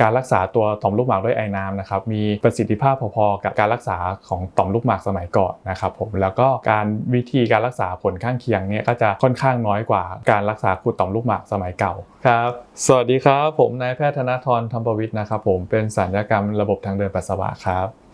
การรักษาตัวต่อมลูกหมากด้วยไอ้น้ำนะครับมีประสิทธิภาพพอๆกับการรักษาของต่อมลูกหมากสมัยก่อนนะครับผมแล้วก็การวิธีการรักษาผลข้างเคียงเนี่ยก็จะค่อนข้างน้อยกว่าการรักษาขูดต่อมลูกหมากสมัยเก่าครับสวัสดีครับ ผมนายแพทย์ธนทรธรรมประวิทย์นะครับผมเป็นศัญญกรรมระบบทางเดินปัสสาวะครับ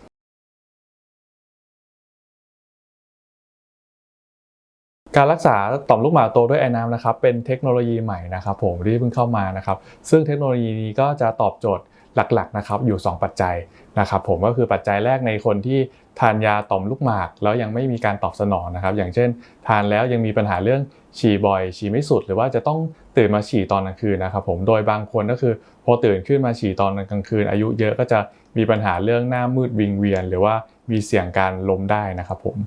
การรักษาต่อมลูกหมากโตด้วยไอ้น้ำนะครับเป็นเทคโนโลยีใหม่นะครับผมที่เพิ่งเข้ามานะครับซึ่งเทคโนโลยีนี้ก็จะตอบโจทย์หลักๆนะครับอยู่ 2 ปัจจัยนะครับผมก็คือปัจจัยแรกในคนที่ทานยาต่อมลูกหมากแล้วยังไม่มีการตอบสนองนะครับ อย่างเช่น ทานแล้วยังมีปัญหาเรื่องฉี่บ่อย ฉี่ไม่สุด หรือว่าจะต้องตื่นมาฉี่ตอนกลางคืนนะครับผมโดยบางคนก็คือพอตื่นขึ้นมาฉี่ตอนกลางคืน อายุเยอะก็จะมีปัญหาเรื่องหน้ามืดวิงเวียน หรือว่ามีเสี่ยงการล้มได้นะครับผม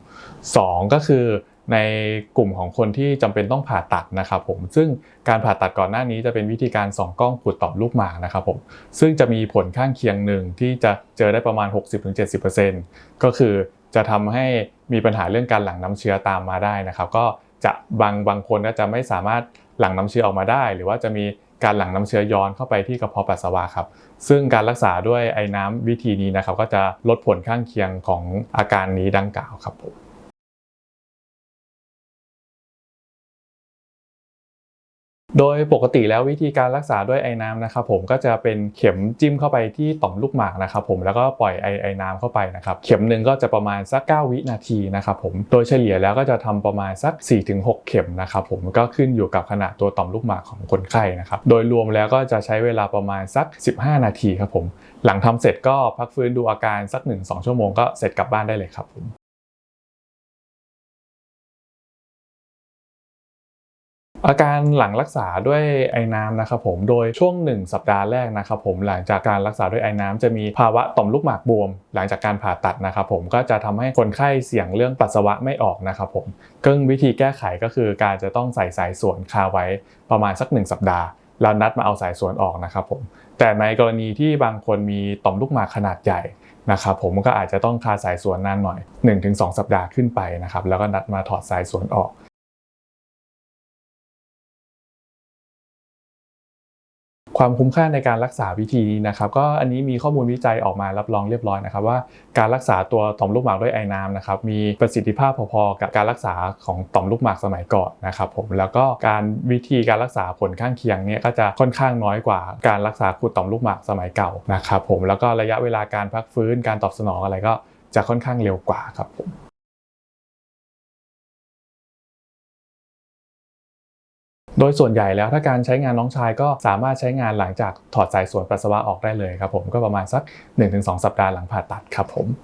สองก็คือ ในกลุ่มของคนที่จำเป็นต้องผ่าตัดนะครับผมซึ่งการผ่าตัดก่อนหน้านี้จะเป็นวิธีการส่องกล้องขูดต่อมลูกหมากนะครับผมซึ่งจะมีผลข้างเคียงหนึ่งที่จะเจอได้ประมาณ 60-70%ก็คือจะทำให้มีปัญหาเรื่องการหลั่งน้ำเชื้อตามมาได้นะครับ ก็จะบางบางคนก็จะไม่สามารถหลั่งน้ำเชื้อออกมาได้ หรือว่าจะมีการหลั่งน้ำเชื้อย้อนเข้าไปที่กระเพาะปัสสาวะครับ ซึ่งการรักษาด้วยไอ้น้ำวิธีนี้นะครับ ก็จะลดผลข้างเคียงของอาการนี้ดังกล่าวครับผม โดยปกติแล้ววิธีการรักษาด้วยไอ้น้ำนะครับผมก็จะเป็นเข็มจิ้มเข้าไปที่ต่อมลูกหมากนะครับผมแล้วก็ปล่อยไอไอ้น้ำเข้าไปนะครับเข็มหนึ่งก็จะประมาณสัก 9 วินาทีนะครับผมโดยเฉลี่ยแล้วก็จะทำประมาณสัก 4-6 เข็มนะครับผมก็ขึ้นอยู่กับขนาดตัวต่อมลูกหมากของคนไข้นะครับโดยรวมแล้วก็จะใช้เวลาประมาณสัก 15 นาทีครับผมหลังทำเสร็จก็พักฟื้นดูอาการสัก 1-2 ชั่วโมงก็เสร็จกลับบ้านได้เลยครับผม อาการหลังรักษาด้วยไอ้น้ำนะครับผมโดยช่วง 1 สัปดาห์แรกนะครับผมหลังจากการรักษาด้วยไอ้น้ำจะมีภาวะต่อมลูกหมากบวม หลังจากการผ่าตัดนะครับผมก็จะทำให้คนไข้เสี่ยงเรื่องปัสสาวะไม่ออกนะครับผมก็วิธีแก้ไขก็คือการจะต้องใส่สายสวนคาไว้ประมาณสัก 1 สัปดาห์แล้วนัดมาเอาสายสวนออกนะครับผมแต่ในกรณีที่บางคนมีต่อมลูกหมากขนาดใหญ่นะครับผมก็อาจจะต้องคาสายสวนนานหน่อย 1-2 สัปดาห์ขึ้นไปนะครับแล้วก็นัดมาถอดสายสวนออก ความคุ้มค่าในการรักษาวิธีนี้นะครับ ก็อันนี้มีข้อมูลวิจัยออกมารับรองเรียบร้อยนะครับ ว่าการรักษาตัวต่อมลูกหมากด้วยไอ้น้ำนะครับมีประสิทธิภาพพอๆกับการรักษาของต่อมลูกหมากสมัยก่อนนะครับผมแล้วก็การวิธีการรักษาผลข้างเคียงเนี่ยก็จะค่อนข้างน้อยกว่าการรักษาขูดต่อมลูกหมากสมัยเก่านะครับผมแล้วก็ระยะเวลาการพักฟื้นการตอบสนองอะไรก็จะค่อนข้างเร็วกว่าครับผม โดยส่วนใหญ่แล้วถ้าการใช้งานน้องชายก็สามารถใช้งานหลังจากถอดสายส่วนปัสสาวะออกได้เลยครับผมก็ประมาณสัก 1-2 สัปดาห์หลังผ่าตัดครับผม